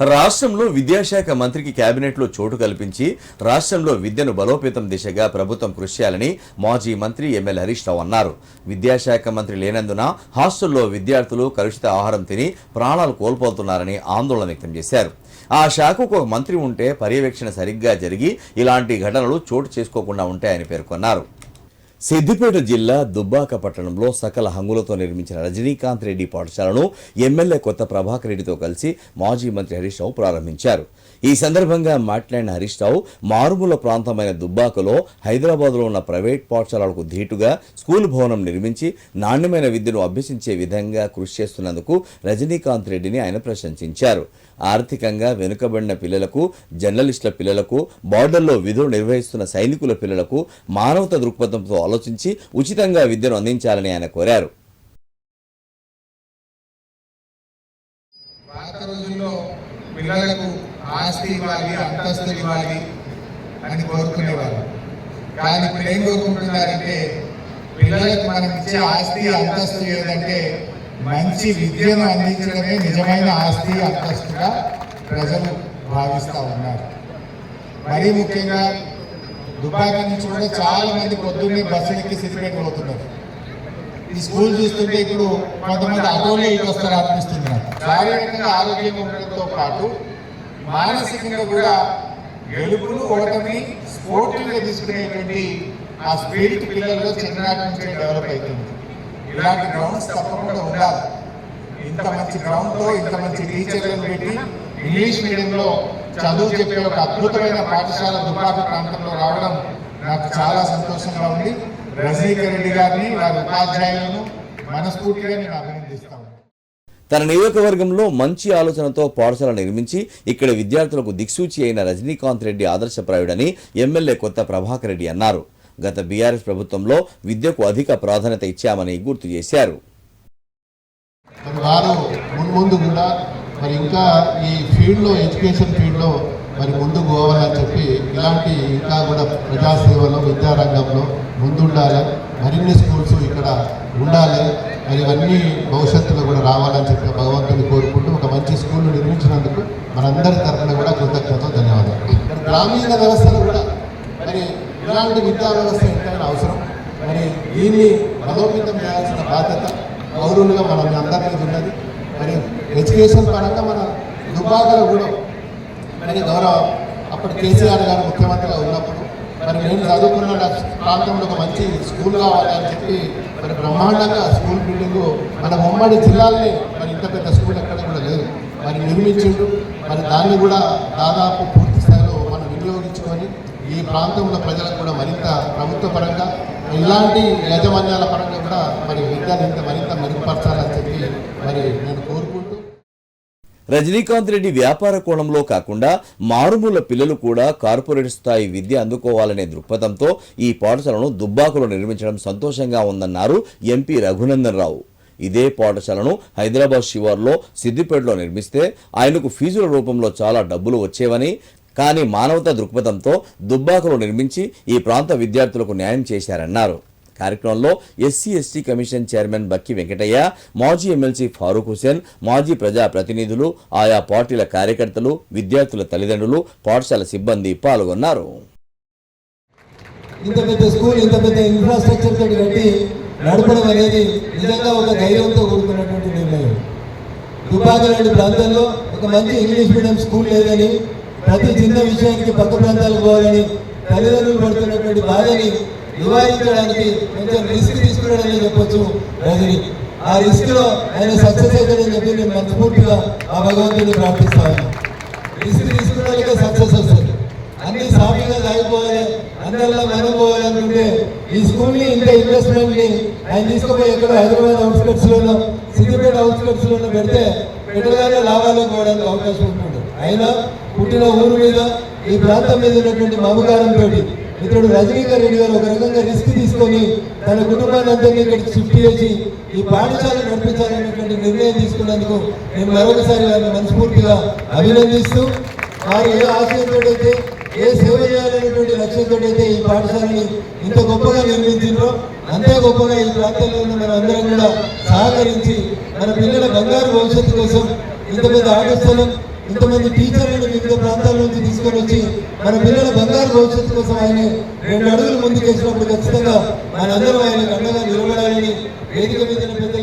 రాష్ట్రంలో విద్యాశాఖ మంత్రికి కేబినెట్లో చోటు కల్పించి రాష్ట్రంలో విద్యను బలోపేతం దిశగా ప్రభుత్వం కృషి చేయాలని మాజీ మంత్రి ఎమ్మెల్యే హరీష్ రావు అన్నారు. విద్యాశాఖ మంత్రి లేనందున హాస్టల్లో విద్యార్థులు కలుషిత ఆహారం తిని ప్రాణాలు కోల్పోతున్నారని ఆందోళన వ్యక్తం చేశారు. ఆ శాఖకు ఒక మంత్రి ఉంటే పర్యవేక్షణ సరిగ్గా జరిగి ఇలాంటి ఘటనలు చోటు చేసుకోకుండా ఉంటాయని పేర్కొన్నారు. సిద్దిపేట జిల్లా దుబ్బాక పట్టణంలో సకల హంగులతో నిర్మించిన రజనీకాంత్ రెడ్డి పాఠశాలను ఎమ్మెల్యే కొత్త ప్రభాకర్ రెడ్డితో కలిసి మాజీ మంత్రి హరీష్ రావు ప్రారంభించారు. ఈ సందర్భంగా మాట్లాడిన హరీష్ రావు మారుమూల ప్రాంతమైన దుబ్బాకలో హైదరాబాద్లో ఉన్న ప్రైవేట్ పాఠశాలలకు ధీటుగా స్కూల్ భవనం నిర్మించి నాణ్యమైన విద్యను అభ్యసించే విధంగా కృషి చేస్తున్నందుకు రజనీకాంత్ రెడ్డిని ఆయన ప్రశంసించారు. ఆర్థికంగా వెనుకబడిన పిల్లలకు జర్నలిస్టుల పిల్లలకు బార్డర్లో విధులు నిర్వహిస్తున్న సైనికుల పిల్లలకు మానవత దృక్పథంతో ఆలోచించి ఉచితంగా విద్యను అందించాలని ఆయన కోరారు. పాత రోజుల్లో పిల్లలకు ఆస్తి ఇవ్వాలి అంతస్తు ఇవ్వాలి అని కోరుకునేవారు. కానీ ఇప్పుడు ఏం కోరుకుంటున్నారంటే పిల్లలకు మనం ఇచ్చే ఆస్తి అంతస్తు ఏదంటే మంచి విద్యను అందించడమే నిజమైన ఆస్తి అంతస్తుగా ప్రజలు భావిస్తూ ఉన్నారు. మరీ ముఖ్యంగా దుబాక నుంచి కూడా చాలా మంది పొద్దున్నే బస్సులు ఎక్కి సిద్దిపేట పోతున్నారు. ఈ స్కూల్ చూస్తుంటే ఇప్పుడు కొంతమంది ఆటోలో ఇటు వస్తారు అనిపిస్తున్నారు శారీరకంగా ఆరోగ్యంగా ఉండడంతో పాటు మానసికంగా కూడా గెలుపులు ఓటమి స్పోర్టివ్గా తీసుకునేటువంటి ఆ స్పిరిట్ పిల్లల్లో చిన్ననాటి నుంచే డెవలప్ అవుతుంది. ఇలాంటి గ్రౌండ్స్ తప్పకుండా ఉండాలి. ఇంత మంచి గ్రౌండ్లో ఇంత మంచి టీచర్లను పెట్టి ఇంగ్లీష్ మీడియంలో చదువు చెప్పే ఒక అద్భుతమైన పాఠశాల దుబాక ప్రాంతంలో రావడం నాకు చాలా సంతోషంగా ఉంది. రజనీకర్ రెడ్డి గారిని వారి ఉపాధ్యాయులను మనస్ఫూర్తిగా నేను అభినందిస్తాను తన నియోజకవర్గంలో మంచి ఆలోచనతో పాఠశాల నిర్మించి ఇక్కడ విద్యార్థులకు దిక్సూచి అయిన రజనీకాంత్ రెడ్డి ఆదర్శప్రాయుడని ఎమ్మెల్యే కొత్త ప్రభాకర్ రెడ్డి అన్నారు. గత బీఆర్ఎస్ ప్రభుత్వంలో విద్యకు అధిక ప్రాధాన్యత ఇచ్చామని గుర్తు చేశారు. మరి వారు మున్ముందు కూడా మరి ఇంకా ఈ ఫీల్డ్లో ఎడ్యుకేషన్ ఫీల్డ్లో మరి ముందుకు పోవాలని చెప్పి ఇలాంటి ఇంకా కూడా ప్రజాసేవలో విద్యారంగంలో ముందుండాలి. మరిన్ని స్కూల్స్ ఇక్కడ ఉండాలి. మరి ఇవన్నీ భవిష్యత్తులో కూడా రావాలని చెప్పి భగవంతుని కోరుకుంటూ ఒక మంచి స్కూల్ నిర్మించినందుకు మనందరి తరఫున కూడా కృతజ్ఞతలు ధన్యవాదాలు. గ్రామీణ వ్యవస్థలు కూడా మరి ఇలాంటి విద్యా వ్యవస్థ ఎంతైనా అవసరం. మరి దీన్ని బలోపేతం చేయాల్సిన బాధ్యత పౌరులుగా మనం అందరికీ ఉన్నది. మరి ఎడ్యుకేషన్ పరంగా మన దుబ్బాకలో కూడా మరి గౌరవ అప్పుడు కేసీఆర్ గారు ముఖ్యమంత్రిగా ఉన్నప్పుడు మరి నేను చదువుకున్న ప్రాంతంలో ఒక మంచి స్కూల్ కావాలని చెప్పి మరి బ్రహ్మాండంగా స్కూల్ బిల్డింగ్ మన ఉమ్మడి జిల్లాలనే మరి ఇంత పెద్ద స్కూల్ ఎక్కడ కూడా లేదు. మరి నిర్మించిండు. మరి దాన్ని కూడా దాదాపు పూర్తి స్థాయిలో మనం వినియోగించుకొని ఈ ప్రాంతంలో ప్రజలకు కూడా మరింత ప్రభుత్వ పరంగా ఇలాంటి యాజమాన్యాల పరంగా కూడా మరి విద్యను ఇంత మరింత మెరుగుపరచాలి చెప్పి మరి నేను కోరుకుంటూ రజనీకాంత్ రెడ్డి వ్యాపార కోణంలో కాకుండా మారుమూల పిల్లలు కూడా కార్పొరేట్ స్థాయి విద్య అందుకోవాలనే దృక్పథంతో ఈ పాఠశాలను దుబ్బాకులో నిర్మించడం సంతోషంగా ఉందన్నారు ఎంపీ రఘునందన్ రావు ఇదే పాఠశాలను హైదరాబాద్ శివార్లో సిద్దిపేటలో నిర్మిస్తే ఆయనకు ఫీజుల రూపంలో చాలా డబ్బులు వచ్చేవని కానీ మానవతా దృక్పథంతో దుబ్బాకులో నిర్మించి ఈ ప్రాంత విద్యార్థులకు న్యాయం చేశారన్నారు. కార్యక్రమంలో SC ST commission chairman Bakki Venkataiah మాజీ ఎమ్మెల్సీ ఫారూక్ హుసేన్ మాజీ ప్రజా ప్రతినిధులు ఆయా పార్టీల కార్యకర్తలు విద్యార్థుల తల్లిదండ్రులు పాఠశాల సిబ్బంది పాల్గొన్నారు. ఇంత పెద్ద స్కూల్ ఇంత పెద్ద ఇన్ఫ్రాస్ట్రక్చర్ తోటి కట్టి నడపడం అనేది నిజంగా ఒక ధైర్యంతో కూడుకున్నటువంటి నిర్ణయం. దుబాక లాంటి ప్రాంతంలో ఒక మంచి ఇంగ్లీష్ మీడియం స్కూల్ లేదని ప్రతి చిన్న విషయానికి పక్క ప్రాంతాలకు పోవాలని తల్లిదండ్రులు పడుతున్నటువంటి బాధని నివారించడానికి కొంచెం రిస్క్ తీసుకున్నాడని చెప్పొచ్చు. రజని ఆ రిస్క్లో ఆయన సక్సెస్ అవుతాడని చెప్పి నేను మనస్ఫూర్తిగా ఆ భగవంతుని ప్రార్థిస్తా ఉన్నాను. రిస్క్ తీసుకున్న సక్సెస్ వస్తుంది. అన్ని సాఫీగా సాగిపోవాలి అందరిలో మనం పోవాలనుకుంటే ఈ స్కూల్ని ఇంత ఇన్వెస్ట్మెంట్ని ఆయన తీసుకుపోయి ఎక్కడ హైదరాబాద్ అవుట్స్కట్స్ లోనో సిద్దిపేట అవుట్స్కట్స్ లోనో పెడితే పెట్టగానే లాభాలు పోవడానికి అవకాశం ఉంటుంది. అయినా పుట్టిన ఊరు మీద ఈ ప్రాంతం మీద ఉన్నటువంటి మమకారంతో ఇతడు రజనీకర్ రెడ్డి గారు ఒక రకంగా రిస్క్ తీసుకొని తన కుటుంబాన్ని అందరినీ ఇక్కడికి షిఫ్ట్ చేసి ఈ పాఠశాల నడిపించాలనేటువంటి నిర్ణయం తీసుకున్నందుకు నేను మరొకసారి వారిని మనస్ఫూర్తిగా అభినందిస్తూ వారు ఏ ఆశయంతో అయితే ఏ సేవ చేయాలనేటువంటి లక్ష్యంతో అయితే ఈ పాఠశాలని ఇంత గొప్పగా నిర్మించిందో అంతే గొప్పగా ఈ ప్రాంతంలో ఉన్న మన అందరం కూడా సహకరించి మన పిల్లల బంగారు భవిష్యత్తు కోసం ఇంత పెద్ద ఆటస్థలం ఇంతమంది టీచర్లను వివిధ ప్రాంతాల నుంచి తీసుకొని వచ్చి మన పిల్లల బంగారు భవిష్యత్తు కోసం ఆయన రెండు అడుగులు ముందుకేసినప్పుడు ఖచ్చితంగా మనందరం ఆయన అండగా నిలబడాలని వేదిక మీద